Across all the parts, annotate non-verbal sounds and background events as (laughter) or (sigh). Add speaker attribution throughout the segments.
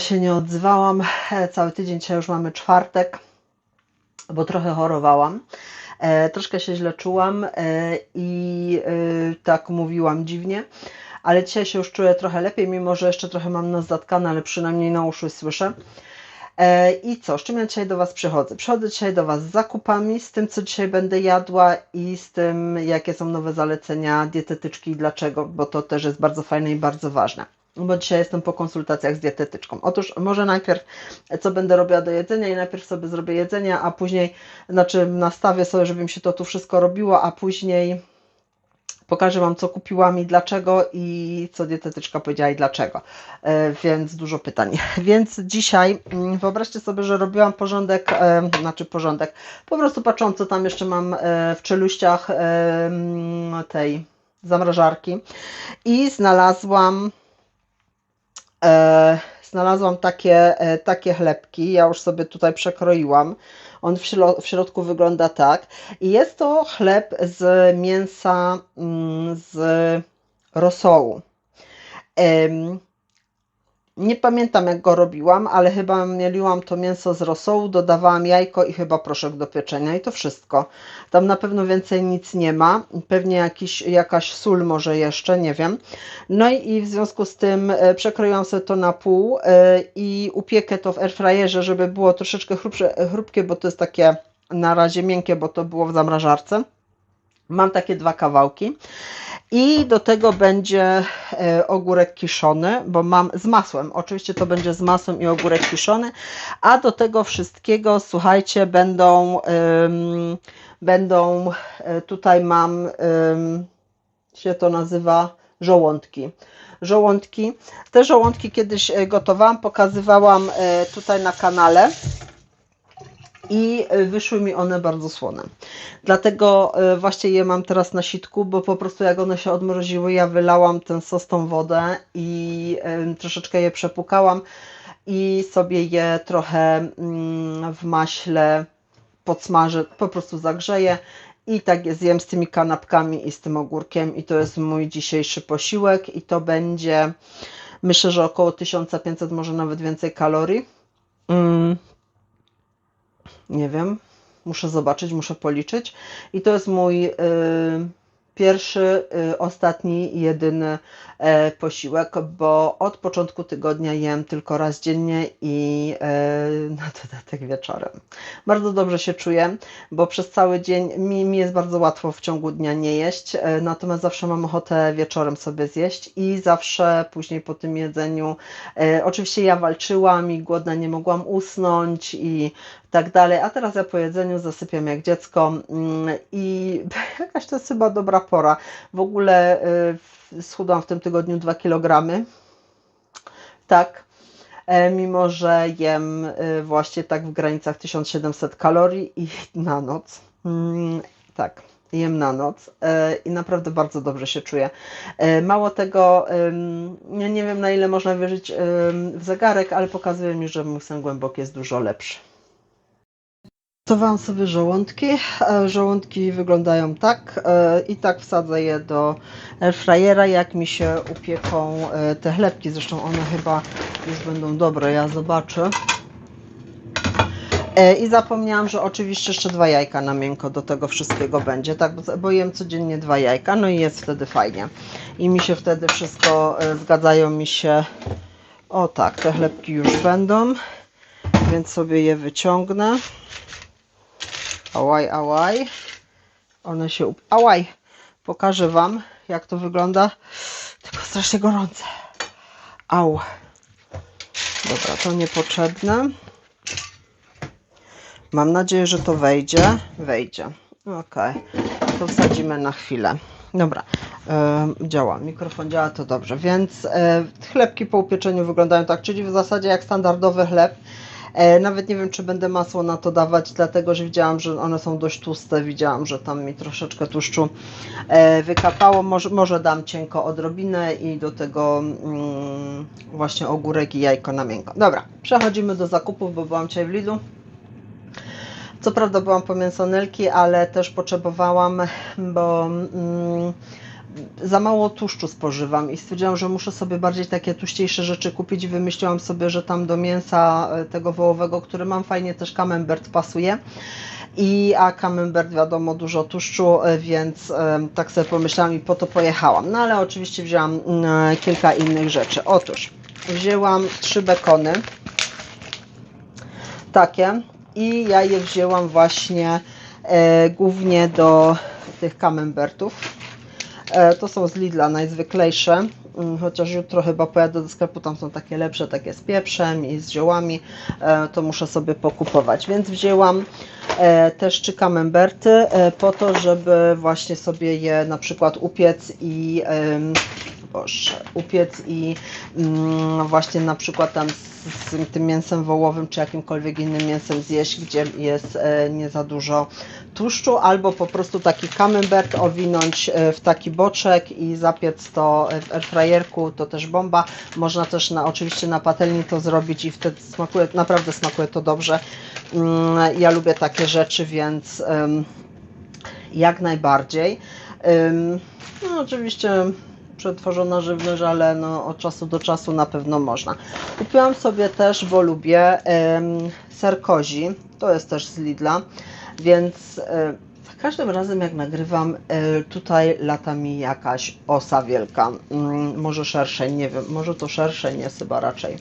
Speaker 1: się nie odzywałam. E, Cały tydzień, dzisiaj już mamy czwartek, bo trochę chorowałam. E, troszkę się źle czułam e, i tak mówiłam dziwnie, ale dzisiaj się już czuję trochę lepiej, mimo że jeszcze trochę mam nos zatkany, ale przynajmniej na uszy słyszę. I co, z czym ja dzisiaj do Was przychodzę? Przychodzę dzisiaj do Was z zakupami, z tym, co dzisiaj będę jadła i z tym, jakie są nowe zalecenia dietetyczki i dlaczego, bo to też jest bardzo fajne i bardzo ważne. Bo dzisiaj jestem po konsultacjach z dietetyczką. Otóż może najpierw, co będę robiła do jedzenia i najpierw sobie zrobię jedzenie, a później, znaczy nastawię sobie, żeby mi się to tu wszystko robiło, a później pokażę Wam, co kupiłam i dlaczego i co dietetyczka powiedziała i dlaczego. E, więc dużo pytań. (laughs) Więc dzisiaj mm, wyobraźcie sobie, że robiłam porządek, e, znaczy porządek, po prostu patrząc, co tam jeszcze mam e, w czeluściach mm, tej zamrażarki i znalazłam znalazłam takie, e, takie chlebki. Ja już sobie tutaj przekroiłam. On w, w środku wygląda tak. I jest to chleb z mięsa mm, z rosołu. Nie pamiętam jak go robiłam, ale chyba mieliłam to mięso z rosołu, dodawałam jajko i chyba proszek do pieczenia i to wszystko. Tam na pewno więcej nic nie ma, pewnie jakiś, jakaś sól może jeszcze, nie wiem. No i, i w związku z tym e, przekroiłam sobie to na pół e, i upiekę to w airfryerze, żeby było troszeczkę chrupsze, chrupkie, bo to jest takie na razie miękkie, bo to było w zamrażarce. Mam takie dwa kawałki. I do tego będzie e, ogórek kiszony, bo mam z masłem. Oczywiście to będzie z masłem i ogórek kiszony. A do tego wszystkiego, słuchajcie, będą, będą e, tutaj mam, ym, się to nazywa żołądki. Żołądki. Te żołądki kiedyś e, gotowałam, pokazywałam tutaj na kanale i y, wyszły mi one bardzo słone. Dlatego y, właśnie je mam teraz na sitku, bo po prostu jak one się odmroziły, ja wylałam ten sos, tą wodę i y, troszeczkę je przepukałam i sobie je trochę mm, w maśle podsmażę, po prostu zagrzeję i tak je zjem z tymi kanapkami i z tym ogórkiem i to jest mój dzisiejszy posiłek i to będzie myślę, że około 1500, może nawet więcej kalorii. Mm nie wiem, muszę zobaczyć, muszę policzyć. I to jest mój y, pierwszy, y, ostatni, jedyny e, posiłek, bo od początku tygodnia jem tylko raz dziennie i e, na dodatek wieczorem. Bardzo dobrze się czuję, bo przez cały dzień mi, mi jest bardzo łatwo w ciągu dnia nie jeść, e, natomiast zawsze mam ochotę wieczorem sobie zjeść i zawsze później po tym jedzeniu, e, oczywiście ja walczyłam i głodna nie mogłam usnąć i tak dalej, a teraz ja po jedzeniu zasypiam jak dziecko mm, i (laughs) jakaś to jest chyba dobra pora. W ogóle y, schudłam w tym tygodniu 2 kg. Tak, e, mimo że jem y, właśnie tak w granicach 1700 kalorii i (laughs) na noc. Mm, Tak, jem na noc e, i naprawdę bardzo dobrze się czuję. E, Mało tego, nie wiem na ile można wierzyć w zegarek, ale pokazuje mi, że mój sen głęboki jest dużo lepszy. Gotowałam sobie żołądki. E, Żołądki wyglądają tak e, i tak wsadzę je do airfryera, jak mi się upieką e, te chlebki. Zresztą one chyba już będą dobre, ja zobaczę. I zapomniałam, że oczywiście jeszcze dwa jajka na miękko do tego wszystkiego będzie, tak, bo- jem codziennie dwa jajka, no i jest wtedy fajnie. I mi się wtedy wszystko, zgadzają mi się, o tak, te chlebki już będą, więc sobie je wyciągnę. Ałaj, ałaj. One się. Ałaj! Pokażę Wam, jak to wygląda. Tylko strasznie gorące. Au. Dobra, to niepotrzebne. Mam nadzieję, że to wejdzie. Wejdzie. Ok. To wsadzimy na chwilę. Dobra. Działa. Mikrofon działa, to dobrze. Więc e, chlebki po upieczeniu wyglądają tak, czyli w zasadzie jak standardowy chleb. E, Nawet nie wiem, czy będę masło na to dawać, dlatego że widziałam, że one są dość tłuste. Widziałam, że tam mi troszeczkę tłuszczu e, wykapało. Może, może dam cienko odrobinę i do tego mm, właśnie ogórek i jajko na miękko. Dobra, przechodzimy do zakupów, bo byłam dzisiaj w Lidlu. Co prawda byłam po mięsonelki, ale też potrzebowałam, bo mm, za mało tłuszczu spożywam i stwierdziłam, że muszę sobie bardziej takie tłuściejsze rzeczy kupić wymyśliłam sobie, że tam do mięsa e, tego wołowego, który mam fajnie też camembert pasuje. I a camembert wiadomo dużo tłuszczu, e, więc e, tak sobie pomyślałam i po to pojechałam. No ale oczywiście wzięłam mm, kilka innych rzeczy. Otóż wzięłam trzy bekony takie i ja je wzięłam właśnie e, głównie do tych camembertów. E, to są z Lidla najzwyklejsze, mm, chociaż jutro chyba pojadę do sklepu, tam są takie lepsze, takie z pieprzem i z ziołami, e, to muszę sobie pokupować. Więc wzięłam e, też trzy camemberty e, po to, żeby właśnie sobie je na przykład upiec i Boże, upiec i mm, właśnie na przykład tam z, z tym mięsem wołowym czy jakimkolwiek innym mięsem zjeść, gdzie jest e, nie za dużo tłuszczu, albo po prostu taki camembert owinąć e, w taki boczek i zapiec to w airfryerku, to też bomba. Można też na, oczywiście na patelni to zrobić i wtedy smakuje, naprawdę smakuje to dobrze. Mm, Ja lubię takie rzeczy, więc em, jak najbardziej. Ym, No oczywiście przetworzona żywność, ale no, od czasu do czasu na pewno można. Kupiłam sobie też, bo lubię, ser kozi. To jest też z Lidla, więc każdym razem jak nagrywam, tutaj lata mi jakaś osa wielka. Mm, może szerszej, nie wiem, może to szerszej, nie chyba raczej.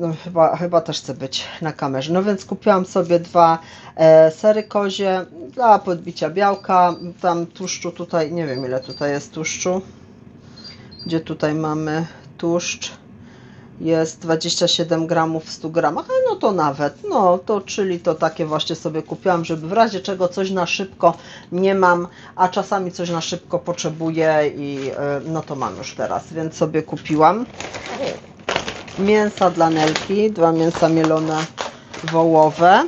Speaker 1: No, chyba, chyba też chcę być na kamerze. No więc kupiłam sobie dwa e, sery kozie dla podbicia białka. Tam tłuszczu tutaj, nie wiem ile tutaj jest tłuszczu. Gdzie tutaj mamy tłuszcz? Jest 27 gramów w 100 gramach, no to nawet, no to czyli to takie właśnie sobie kupiłam, żeby w razie czego coś na szybko nie mam, a czasami coś na szybko potrzebuję i e, no to mam już teraz, więc sobie kupiłam mięsa dla Nelki, dwa mięsa mielone wołowe.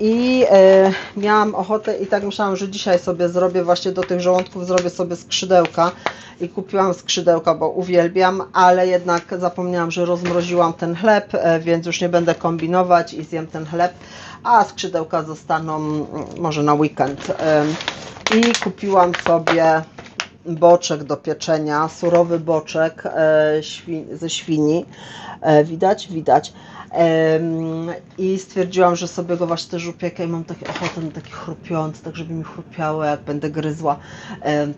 Speaker 1: I e, miałam ochotę i tak myślałam, że dzisiaj sobie zrobię właśnie do tych żołądków zrobię sobie skrzydełka i kupiłam skrzydełka, bo uwielbiam, ale jednak zapomniałam, że rozmroziłam ten chleb, e, więc już nie będę kombinować i zjem ten chleb, a skrzydełka zostaną mm, może na weekend. E, I kupiłam sobie boczek do pieczenia, surowy boczek e, ze świni. E, widać? Widać. I stwierdziłam, że sobie go właśnie też upiekę i mam takie ochotę na taki chrupiący, tak żeby mi chrupiało, jak będę gryzła,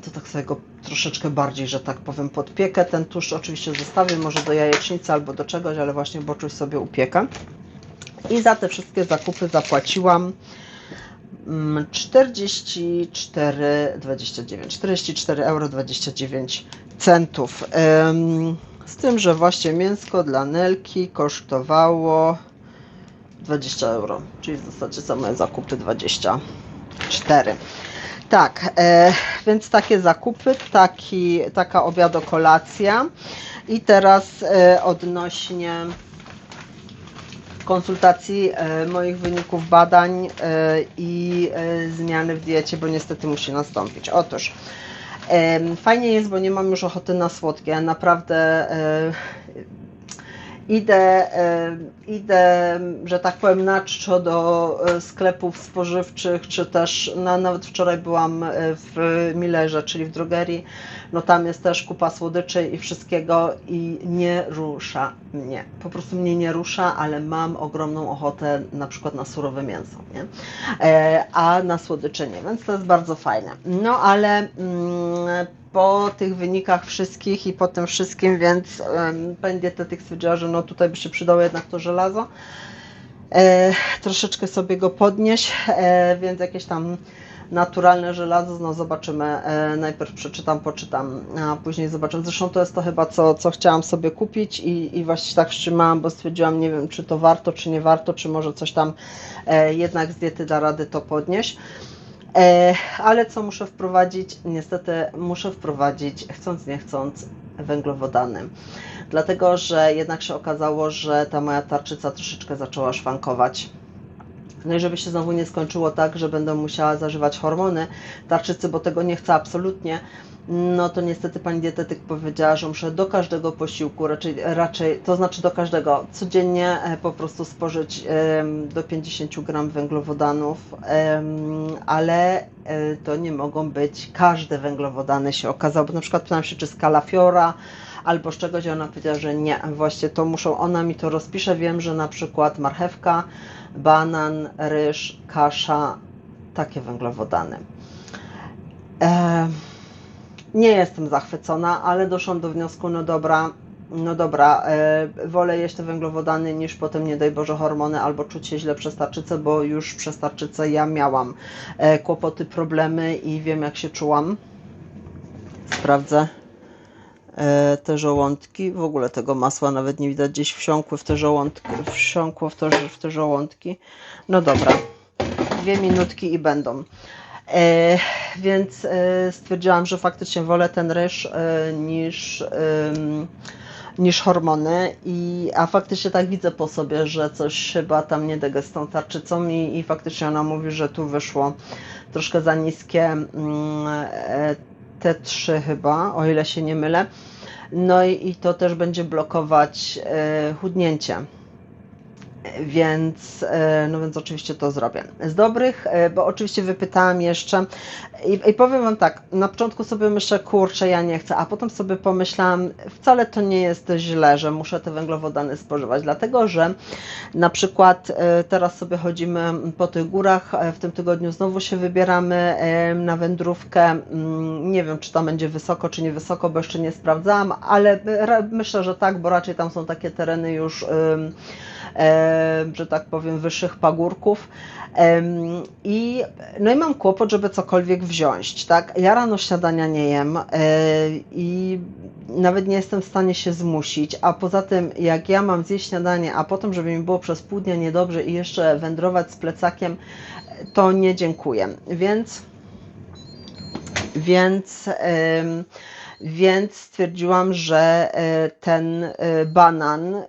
Speaker 1: to tak sobie go troszeczkę bardziej, że tak powiem, podpiekę. Ten tłuszcz oczywiście zostawię, może do jajecznicy albo do czegoś, ale właśnie boczuś sobie upiekę. I za te wszystkie zakupy zapłaciłam 44,29 44 euro 29 centów. Z tym, że właśnie mięsko dla Nelki kosztowało 20 euro, czyli w zasadzie za moje zakupy 24. Tak, e, więc takie zakupy, taki, taka obiado-kolacja. I teraz e, odnośnie konsultacji e, moich wyników badań e, i e, zmiany w diecie, bo niestety musi nastąpić. Otóż fajnie jest, bo nie mam już ochoty na słodkie. Naprawdę idę, idę, że tak powiem, na czczo do e, sklepów spożywczych, czy też no, nawet wczoraj byłam e, w Millerze, czyli w drogerii. No tam jest też kupa słodyczy i wszystkiego i nie rusza mnie. Po prostu mnie nie rusza, ale mam ogromną ochotę na przykład na surowe mięso, nie? E, a na słodycze nie, więc to jest bardzo fajne. No ale mm, po tych wynikach wszystkich i po tym wszystkim, więc um, pani dietetyk stwierdziła, że no tutaj by się przydało jednak to żelazo. E, troszeczkę sobie go podnieść, e, więc jakieś tam naturalne żelazo, no zobaczymy. E, najpierw przeczytam, poczytam, a później zobaczymy. Zresztą to jest to chyba, co, co chciałam sobie kupić i, i właśnie tak wstrzymałam, bo stwierdziłam, nie wiem, czy to warto, czy nie warto, czy może coś tam e, jednak z diety da rady to podnieść. E, ale co muszę wprowadzić? Niestety muszę wprowadzić, chcąc nie chcąc, węglowodany. Dlatego, że jednak się okazało, że ta moja tarczyca troszeczkę zaczęła szwankować. No i żeby się znowu nie skończyło tak, że będę musiała zażywać hormony tarczycy, bo tego nie chcę absolutnie, no to niestety pani dietetyk powiedziała, że muszę do każdego posiłku, raczej, raczej to znaczy do każdego, codziennie e, po prostu spożyć do 50 gram węglowodanów, ale e, to nie mogą być każde węglowodany się okazało, bo na przykład pytałam się, czy z kalafiora, albo z czegoś, ona powiedziała, że nie, właśnie to muszą, ona mi to rozpisze, wiem, że na przykład marchewka, banan, ryż, kasza, takie węglowodany. E, nie jestem zachwycona, ale doszłam do wniosku, no dobra, no dobra, e, wolę jeść te węglowodany niż potem, nie daj Boże, hormony albo czuć się źle przez tarczycę, bo już przez tarczycę ja miałam e, kłopoty, problemy i wiem jak się czułam. Sprawdzę te żołądki. W ogóle tego masła nawet nie widać, gdzieś wsiąkły w te żołądki, wsiąkło w, to, w te żołądki. No dobra, dwie minutki i będą. E, więc e, stwierdziłam, że faktycznie wolę ten ryż e, niż, ym, niż hormony, i, a faktycznie tak widzę po sobie, że coś chyba tam nie dega z tą tarczycą i, i faktycznie ona mówi, że tu wyszło troszkę za niskie mm, e, T3 chyba, o ile się nie mylę. No i, i to też będzie blokować e, chudnięcie. Więc, e, no więc oczywiście to zrobię. Z dobrych, e, bo oczywiście wypytałam jeszcze i, i powiem Wam tak, na początku sobie myślę, kurczę, ja nie chcę, a potem sobie pomyślałam, wcale to nie jest źle, że muszę te węglowodany spożywać, dlatego że na przykład e, teraz sobie chodzimy po tych górach, w tym tygodniu znowu się wybieramy na wędrówkę, mm, nie wiem, czy tam będzie wysoko, czy nie wysoko, bo jeszcze nie sprawdzałam, ale myślę, że tak, bo raczej tam są takie tereny już że tak powiem, wyższych pagórków. I, no i mam kłopot, żeby cokolwiek wziąć, tak? Ja rano śniadania nie jem e, i nawet nie jestem w stanie się zmusić, a poza tym jak ja mam zjeść śniadanie, a potem, żeby mi było przez pół dnia niedobrze i jeszcze wędrować z plecakiem, to nie dziękuję. Więc więc więc stwierdziłam, że e, ten e, banan e,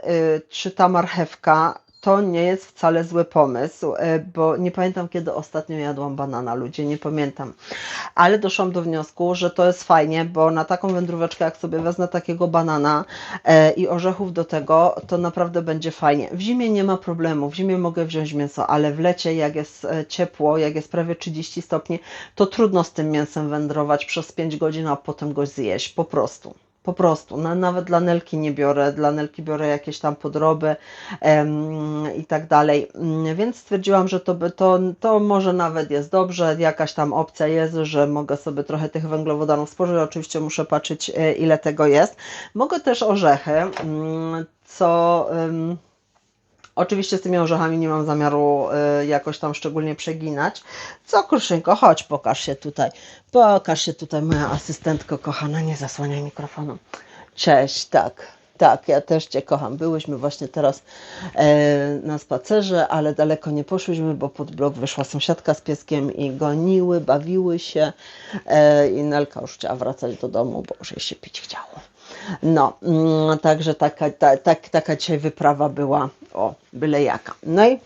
Speaker 1: czy ta marchewka to nie jest wcale zły pomysł, e, bo nie pamiętam kiedy ostatnio jadłam banana, ludzie, nie pamiętam. Ale doszłam do wniosku, że to jest fajnie, bo na taką wędróweczkę, jak sobie wezmę takiego banana e, i orzechów do tego, to naprawdę będzie fajnie. W zimie nie ma problemu, w zimie mogę wziąć mięso, ale w lecie, jak jest e, ciepło, jak jest prawie 30 stopni, to trudno z tym mięsem wędrować przez 5 godzin, a potem go zjeść, po prostu. Po prostu, no, nawet dla Nelki nie biorę, dla Nelki biorę jakieś tam podroby em, i tak dalej. Mm, więc stwierdziłam, że to, to, to może nawet jest dobrze, jakaś tam opcja jest, że mogę sobie trochę tych węglowodanów spożyć. Oczywiście muszę patrzeć, e, ile tego jest. Mogę też orzechy, mm, co. Oczywiście z tymi orzechami nie mam zamiaru y, jakoś tam szczególnie przeginać. Co, Kruszynko, chodź, pokaż się tutaj. Pokaż się tutaj, moja asystentko kochana, nie zasłaniaj mikrofonu. Cześć, tak. Tak, ja też Cię kocham. Byłyśmy właśnie teraz e, na spacerze, ale daleko nie poszłyśmy, bo pod blok wyszła sąsiadka z pieskiem i goniły, bawiły się e, i Nelka już chciała wracać do domu, bo już jej się pić chciało. No, mm, także taka, ta, tak, taka dzisiaj wyprawa była, o, byle jaka. No i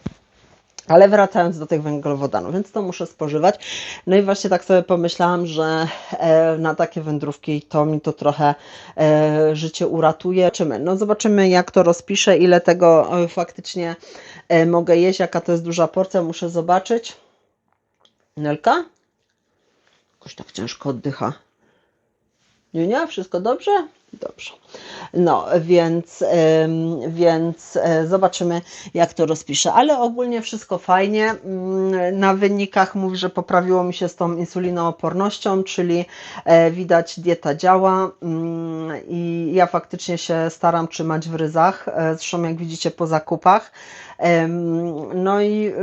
Speaker 1: ale wracając do tych węglowodanów, więc to muszę spożywać. No i właśnie tak sobie pomyślałam, że e, na takie wędrówki to mi to trochę e, życie uratuje. Czymy? No zobaczymy jak to rozpiszę, ile tego e, faktycznie mogę jeść, jaka to jest duża porcja, muszę zobaczyć. Nelka? Jakoś tak ciężko oddycha. Nie, wszystko dobrze? Dobrze. No, więc, więc e, zobaczymy, jak to rozpiszę. Ale ogólnie wszystko fajnie. Mm, na wynikach mówi, że poprawiło mi się z tą insulinoopornością, czyli e, widać dieta działa mm, i ja faktycznie się staram trzymać w ryzach. E, zresztą, jak widzicie po zakupach. No i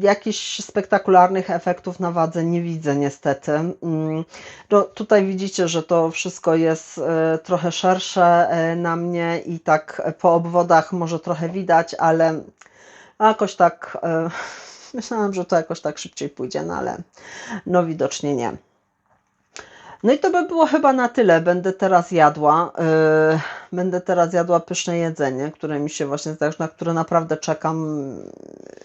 Speaker 1: jakichś spektakularnych efektów na wadze nie widzę niestety. No, tutaj widzicie, że to wszystko jest trochę szersze E, na mnie i tak po obwodach może trochę widać, ale jakoś tak e, (laughs) myślałam, że to jakoś tak szybciej pójdzie, no ale no widocznie nie. No i to by było chyba na tyle. Będę teraz jadła. E, będę teraz jadła pyszne jedzenie, które mi się właśnie zdarzy, na które naprawdę czekam.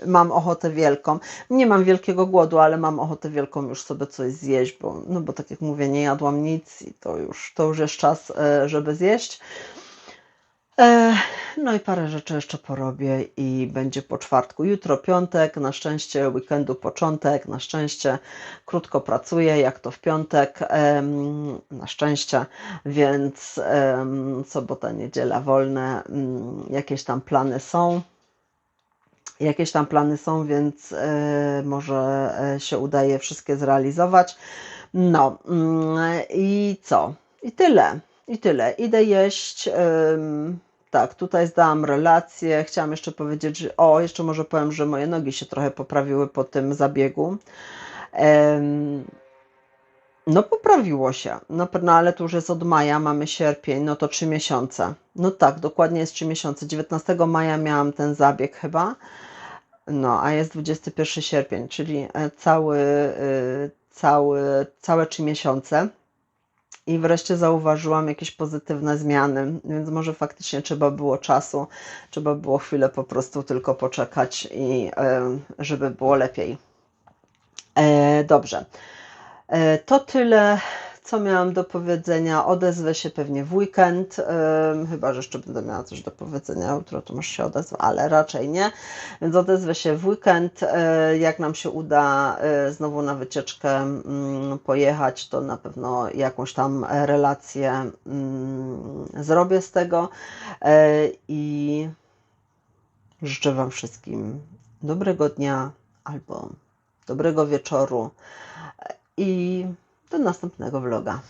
Speaker 1: Mam ochotę wielką. Nie mam wielkiego głodu, ale mam ochotę wielką już sobie coś zjeść, bo, no bo tak jak mówię, nie jadłam nic i to już, to już jest czas, e, żeby zjeść. E, No i parę rzeczy jeszcze porobię i będzie po czwartku. Jutro piątek, na szczęście weekendu początek, na szczęście krótko pracuję, jak to w piątek, na szczęście, więc sobota, niedziela wolne, mm, jakieś tam plany są. Jakieś tam plany są, więc e, może e, się udaje wszystkie zrealizować. No mm, i co? I tyle. I tyle. Idę jeść. Tak, tutaj zdałam relację. Chciałam jeszcze powiedzieć, że o, jeszcze może powiem, że moje nogi się trochę poprawiły po tym zabiegu. No poprawiło się, no, no ale to już jest od maja, mamy sierpień, no to trzy miesiące. No tak, dokładnie jest trzy miesiące. 19 maja miałam ten zabieg chyba, no a jest 21 sierpień, czyli e, cały, y, cały, całe trzy miesiące. I wreszcie zauważyłam jakieś pozytywne zmiany, więc może faktycznie trzeba było czasu, trzeba było chwilę po prostu tylko poczekać i e, żeby było lepiej. E, dobrze. E, To tyle, co miałam do powiedzenia. Odezwę się pewnie w weekend, chyba że jeszcze będę miała coś do powiedzenia jutro, to może się odezwę, ale raczej nie. Więc odezwę się w weekend. E, Jak nam się uda e, znowu na wycieczkę mm, pojechać, to na pewno jakąś tam relację mm, zrobię z tego. E, I życzę Wam wszystkim dobrego dnia albo dobrego wieczoru i do następnego vloga.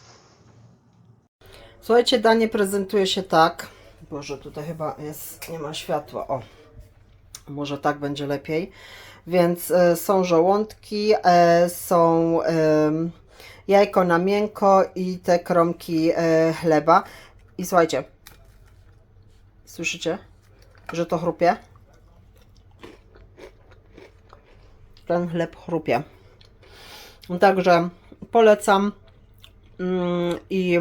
Speaker 1: Słuchajcie, danie prezentuje się tak. Boże, tutaj chyba jest, nie ma światła. O, może tak będzie lepiej. Więc e, są żołądki, e, są em, jajko na miękko i te kromki e, chleba. I słuchajcie, słyszycie, że to chrupie? Ten chleb chrupie. Także polecam mm, i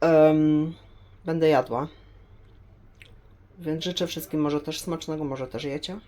Speaker 1: em, będę jadła. Więc życzę wszystkim może też smacznego, może też jecie.